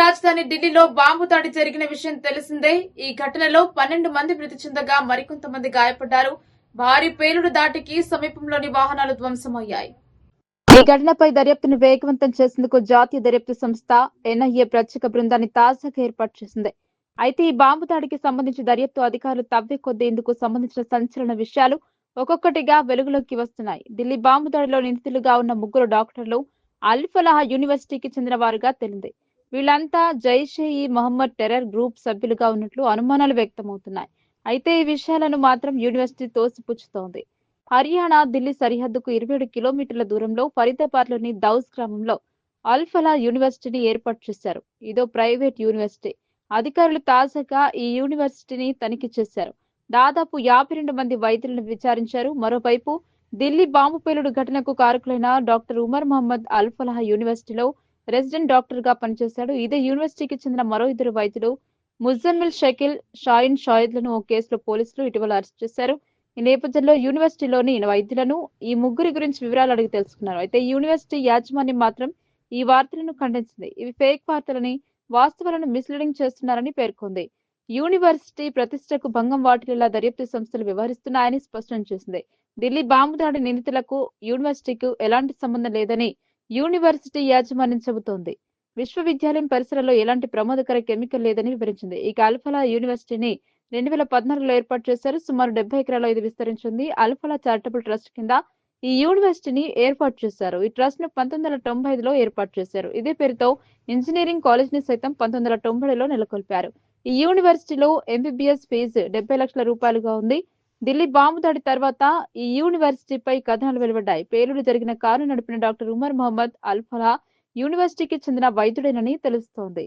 రాజధాని ఢిల్లీలో బాంబు దాడి జరిగిన విషయం తెలిసిందే. ఈ ఘటనలో పన్నెండు మంది మృతి చెందగా మరికొంతమంది గాయపడ్డారు. భారీ పేలుడు దాటికి సమీపంలోని వాహనాలు ధ్వంసమయ్యాయి. ఈ ఘటనపై దర్యాప్తును వేగవంతం చేసేందుకు జాతీయ దర్యాప్తు సంస్థ ఎన్ఐఏ ప్రత్యేక బృందాన్ని తాజాగా ఏర్పాటు చేసింది. అయితే ఈ బాంబు దాడికి సంబంధించి దర్యాప్తు అధికారులు తవ్వే కొద్దీ ఇందుకు సంబంధించిన సంచలన విషయాలు ఒక్కొక్కటిగా వెలుగులోకి వస్తున్నాయి. ఢిల్లీ బాంబు దాడిలో నిందితులుగా ఉన్న ముగ్గురు డాక్టర్లు అల్ఫలాహా యూనివర్సిటీకి చెందిన వారుగా తేలింది. వీళ్ళంతా జైషే ఈ మహమ్మద్ టెర్రర్ గ్రూప్ సభ్యులుగా ఉన్నట్లు అనుమానాలు వ్యక్తమవుతున్నాయి. అయితే ఈ విషయాలను మాత్రం యూనివర్సిటీ తోసిపుచ్చుతోంది. హర్యానా ఢిల్లీ సరిహద్దుకు ఇరవై ఏడు కిలోమీటర్ల దూరంలో ఫరీదాబాద్లోని దౌస్ గ్రామంలో అల్ఫలా యూనివర్సిటీని ఏర్పాటు చేశారు. ఇదో ప్రైవేట్ యూనివర్సిటీ. అధికారులు తాజాగా ఈ యూనివర్సిటీని తనిఖీ చేశారు. దాదాపు యాభై రెండు మంది వైద్యులను విచారించారు. మరోవైపు ఢిల్లీ బాంబు పేలుడు ఘటనకు కారకులైన డాక్టర్ ఉమర్ మహమ్మద్ అల్ఫలాహ్ యూనివర్సిటీలో రెసిడెంట్ డాక్టర్గా పనిచేశాడు. ఇదే యూనివర్సిటీకి చెందిన మరో ఇద్దరు వైద్యులు ముజమ్మిల్ షకిల్ షాయిన్ షాయిద్లను ఓ కేసులో పోలీసులు ఇటీవల అరెస్ట్ చేశారు. ఈ నేపథ్యంలో యూనివర్సిటీలోని వైద్యులను ఈ ముగ్గురి గురించి వివరాలు అడిగి తెలుసుకున్నారు. అయితే ఈ యూనివర్సిటీ యాజమాన్యం మాత్రం ఈ వార్తలను ఖండించింది. ఇవి ఫేక్ వార్తలని వాస్తవాలను మిస్లీడింగ్ చేస్తున్నారని పేర్కొంది. యూనివర్సిటీ ప్రతిష్టకు భంగం వాటిల్లా దర్యాప్తు సంస్థలు వ్యవహరిస్తున్నాయని స్పష్టం చేసింది. ఢిల్లీ బాంబు దాడి నిందితులకు యూనివర్సిటీకు ఎలాంటి సంబంధం లేదని యూనివర్సిటీ యాజమాన్యం చెబుతోంది. విశ్వవిద్యాలయం పరిసరాల్లో ఎలాంటి ప్రమాదకర కెమికల్ లేదని వివరించింది. ఈ అల్ఫలా యూనివర్సిటీని రెండు వేల పద్నాలుగులో ఏర్పాటు చేశారు. సుమారు డెబ్బై ఎకరాల్లో ఇది విస్తరించింది. అల్ఫలా చారిటబుల్ ట్రస్ట్ కింద ఈ యూనివర్సిటీని ఏర్పాటు చేశారు. ఈ ట్రస్ట్ను పంతొమ్మిది వందల తొంభై ఐదులో ఏర్పాటు చేశారు. ఇదే పేరుతో ఇంజనీరింగ్ కాలేజ్ని సైతం పంతొమ్మిది వందల తొంభైలో నెలకొల్పారు. ఈ యూనివర్సిటీలో ఎంబీబీఎస్ ఫీజు డెబ్బై లక్షల రూపాయలుగా ఉంది. ఢిల్లీ బాంబు దాడి తర్వాత ఈ యూనివర్సిటీపై కథనాలు వెలువడ్డాయి. పేలుడు జరిగిన కారు నడిపిన డాక్టర్ ఉమర్ మహమ్మద్ అల్ఫలా యూనివర్సిటీకి చెందిన వైద్యుడేనని తెలుస్తోంది.